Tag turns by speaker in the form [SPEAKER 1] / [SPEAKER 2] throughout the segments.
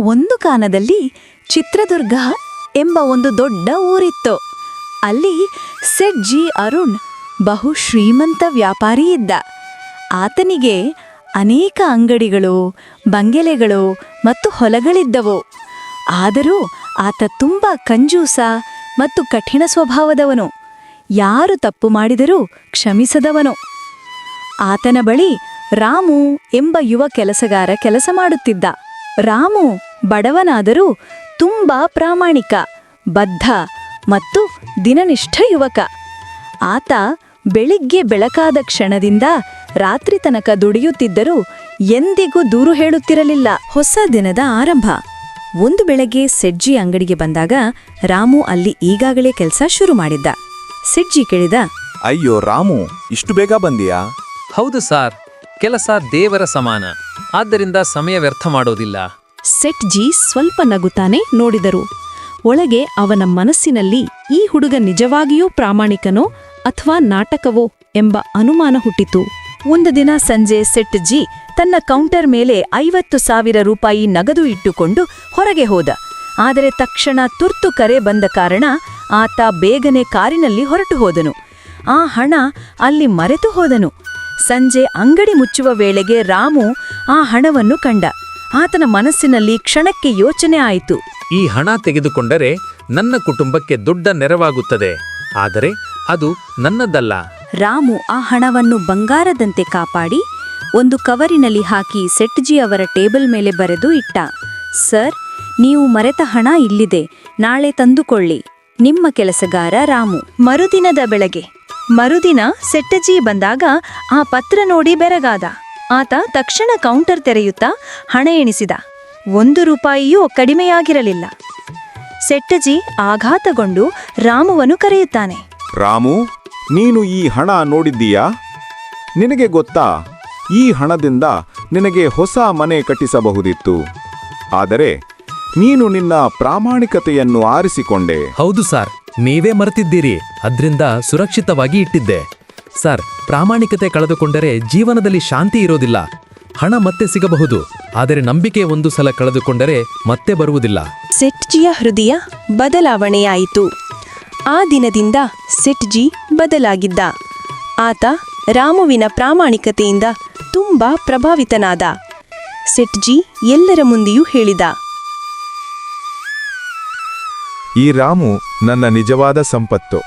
[SPEAKER 1] ಒಂದು ಕಾಲದಲ್ಲಿ ಚಿತ್ರದುರ್ಗ ಎಂಬ ಒಂದು ದೊಡ್ಡ ಊರಿತ್ತು. ಅಲ್ಲಿ ಸೆಟ್ ಜಿ ಅರುಣ್ ಬಹು ಶ್ರೀಮಂತ ವ್ಯಾಪಾರಿ ಇದ್ದ. ಆತನಿಗೆ ಅನೇಕ ಅಂಗಡಿಗಳು, ಬಂಗೆಲೆಗಳು ಮತ್ತು ಹೊಲಗಳಿದ್ದವು. ಆದರೂ ಆತ ತುಂಬ ಕಂಜೂಸ ಮತ್ತು ಕಠಿಣ ಸ್ವಭಾವದವನು. ಯಾರು ತಪ್ಪು ಮಾಡಿದರೂ ಕ್ಷಮಿಸದವನು. ಆತನ ಬಳಿ ರಾಮು ಎಂಬ ಯುವ ಕೆಲಸಗಾರ ಕೆಲಸ ಮಾಡುತ್ತಿದ್ದ. ರಾಮು ಬಡವನಾದರೂ ತುಂಬಾ ಪ್ರಾಮಾಣಿಕ ಬದ್ಧ ಮತ್ತು ದಿನನಿಷ್ಠ ಯುವಕ. ಆತ ಬೆಳಿಗ್ಗೆ ಬೆಳಕಾದ ಕ್ಷಣದಿಂದ ರಾತ್ರಿ ತನಕ ದುಡಿಯುತ್ತಿದ್ದರೂ ಎಂದಿಗೂ ದೂರು ಹೇಳುತ್ತಿರಲಿಲ್ಲ. ಹೊಸ ದಿನದ ಆರಂಭ. ಒಂದು ಬೆಳಗ್ಗೆ ಸೆಜ್ಜಿ ಅಂಗಡಿಗೆ ಬಂದಾಗ ರಾಮು ಅಲ್ಲಿ ಈಗಾಗಲೇ ಕೆಲಸ ಶುರು ಮಾಡಿದ್ದ. ಸೆಡ್ಜಿ ಕೇಳಿದ
[SPEAKER 2] ಅಯ್ಯೋ ರಾಮು ಇಷ್ಟು ಬೇಗ ಬಂದಿಯಾ?
[SPEAKER 3] ಹೌದು ಸಾರ್ ಕೆಲಸ ದೇವರ ಸಮಾನ. ಆದ್ದರಿಂದ ಸಮಯ ವ್ಯರ್ಥ ಮಾಡೋದಿಲ್ಲ.
[SPEAKER 4] ಸೆಟ್ ಜಿ ಸ್ವಲ್ಪ ನಗುತ್ತಾನೆ ನೋಡಿದರು. ಒಳಗೆ ಅವನ ಮನಸ್ಸಿನಲ್ಲಿ ಈ ಹುಡುಗ ನಿಜವಾಗಿಯೂ ಪ್ರಾಮಾಣಿಕನೋ ಅಥವಾ ನಾಟಕವೋ ಎಂಬ ಅನುಮಾನ ಹುಟ್ಟಿತು.
[SPEAKER 1] ಒಂದು ದಿನ ಸಂಜೆ ಸೆಟ್ ಜಿ ತನ್ನ ಕೌಂಟರ್ ಮೇಲೆ ಐವತ್ತು ಸಾವಿರ ರೂಪಾಯಿ ನಗದು ಇಟ್ಟುಕೊಂಡು ಹೊರಗೆ ಹೋದ. ಆದರೆ ತಕ್ಷಣ ತುರ್ತು ಕರೆ ಬಂದ ಕಾರಣ ಆತ ಬೇಗನೆ ಕಾರಿನಲ್ಲಿ ಹೊರಟು ಹೋದನು. ಆ ಹಣ ಅಲ್ಲಿ ಮರೆತು ಹೋದನು. ಸಂಜೆ ಅಂಗಡಿ ಮುಚ್ಚುವ ವೇಳೆಗೆ ರಾಮು ಆ ಹಣವನ್ನು ಕಂಡ. ಆತನ ಮನಸ್ಸಿನಲ್ಲಿ ಕ್ಷಣಕ್ಕೆ ಯೋಚನೆ ಆಯಿತು.
[SPEAKER 3] ಈ ಹಣ ತೆಗೆದುಕೊಂಡರೆ ನನ್ನ ಕುಟುಂಬಕ್ಕೆ ದೊಡ್ಡ ನೆರವಾಗುತ್ತದೆ. ಆದರೆ ಅದು ನನ್ನದಲ್ಲ.
[SPEAKER 1] ರಾಮು ಆ ಹಣವನ್ನು ಬಂಗಾರದಂತೆ ಕಾಪಾಡಿ ಒಂದು ಕವರಿನಲ್ಲಿ ಹಾಕಿ ಸೆಟ್ಜಿ ಅವರ ಟೇಬಲ್ ಮೇಲೆ ಬರೆದು ಇಟ್ಟ. ಸರ್ ನೀವು ಮರೆತ ಹಣ ಇಲ್ಲಿದೆ ನಾಳೆ ತಂದುಕೊಳ್ಳಿ. ನಿಮ್ಮ ಕೆಲಸಗಾರ ರಾಮು. ಮರುದಿನದ ಬೆಳಗ್ಗೆ. ಮರುದಿನ ಸೆಟ್ಟಜಿ ಬಂದಾಗ ಆ ಪತ್ರ ನೋಡಿ ಬೆರಗಾದ. ಆತ ತಕ್ಷಣ ಕೌಂಟರ್ ತೆರೆಯುತ್ತಾ ಹಣ ಎಣಿಸಿದ. ಒಂದು ರೂಪಾಯಿಯೂ ಕಡಿಮೆಯಾಗಿರಲಿಲ್ಲ. ಸೆಟ್ಟಜಿ ಆಘಾತಗೊಂಡು ರಾಮುವನ್ನು ಕರೆಯುತ್ತಾನೆ.
[SPEAKER 2] ರಾಮು ನೀನು ಈ ಹಣ ನೋಡಿದ್ದೀಯಾ? ನಿನಗೆ ಗೊತ್ತಾ ಈ ಹಣದಿಂದ ನಿನಗೆ ಹೊಸ ಮನೆ ಕಟ್ಟಿಸಬಹುದಿತ್ತು. ಆದರೆ ನೀನು ನಿನ್ನ ಪ್ರಾಮಾಣಿಕತೆಯನ್ನು ಆರಿಸಿಕೊಂಡೆ.
[SPEAKER 5] ಹೌದು ಸರ್ ನೀವೇ ಮರೆತಿದ್ದೀರಿ. ಅದರಿಂದ ಸುರಕ್ಷಿತವಾಗಿ ಇಟ್ಟಿದ್ದೆ. ಸರ್ ಪ್ರಾಮಾಣಿಕತೆ ಕಳೆದುಕೊಂಡರೆ ಜೀವನದಲ್ಲಿ ಶಾಂತಿ ಇರೋದಿಲ್ಲ. ಹಣ ಮತ್ತೆ ಸಿಗಬಹುದು ಆದರೆ ನಂಬಿಕೆ ಒಂದು ಸಲ ಕಳೆದುಕೊಂಡರೆ ಮತ್ತೆ ಬರುವುದಿಲ್ಲ.
[SPEAKER 4] ಸೆಟ್ಜಿಯ ಹೃದಯ ಬದಲಾವಣೆಯಾಯಿತು. ಆ ದಿನದಿಂದ ಸೆಟ್ಜಿ ಬದಲಾಗಿದ್ದ. ಆತ ರಾಮುವಿನ ಪ್ರಾಮಾಣಿಕತೆಯಿಂದ ತುಂಬಾ ಪ್ರಭಾವಿತನಾದ. ಸೆಟ್ಜಿ ಎಲ್ಲರ ಮುಂದೆಯೂ ಹೇಳಿದ.
[SPEAKER 6] ಈ ರಾಮು ನನ್ನ ನಿಜವಾದ ಸಂಪತ್ತು.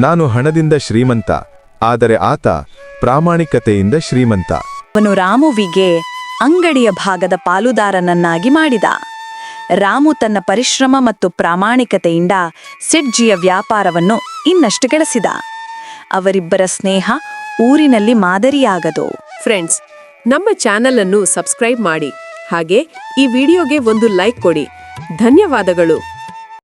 [SPEAKER 6] ನಾನು ಹಣದಿಂದ ಶ್ರೀಮಂತ ಆದರೆ ಆತ ಪ್ರಾಮಾಣಿಕತೆಯಿಂದ ಶ್ರೀಮಂತ.
[SPEAKER 1] ಅವನು ರಾಮುವಿಗೆ ಅಂಗಡಿಯ ಭಾಗದ ಪಾಲುದಾರನನ್ನಾಗಿ ಮಾಡಿದ. ರಾಮು ತನ್ನ ಪರಿಶ್ರಮ ಮತ್ತು ಪ್ರಾಮಾಣಿಕತೆಯಿಂದ ಸಿಡ್ಜಿಯ ವ್ಯಾಪಾರವನ್ನು ಇನ್ನಷ್ಟು ಗೆಳೆಸಿದ. ಅವರಿಬ್ಬರ ಸ್ನೇಹ ಊರಿನಲ್ಲಿ ಮಾದರಿಯಾಗದು.
[SPEAKER 7] ಫ್ರೆಂಡ್ಸ್ ನಮ್ಮ ಚಾನೆಲ್ ಅನ್ನು ಸಬ್ಸ್ಕ್ರೈಬ್ ಮಾಡಿ. ಹಾಗೆ ಈ ವಿಡಿಯೋಗೆ ಒಂದು ಲೈಕ್ ಕೊಡಿ. ಧನ್ಯವಾದಗಳು.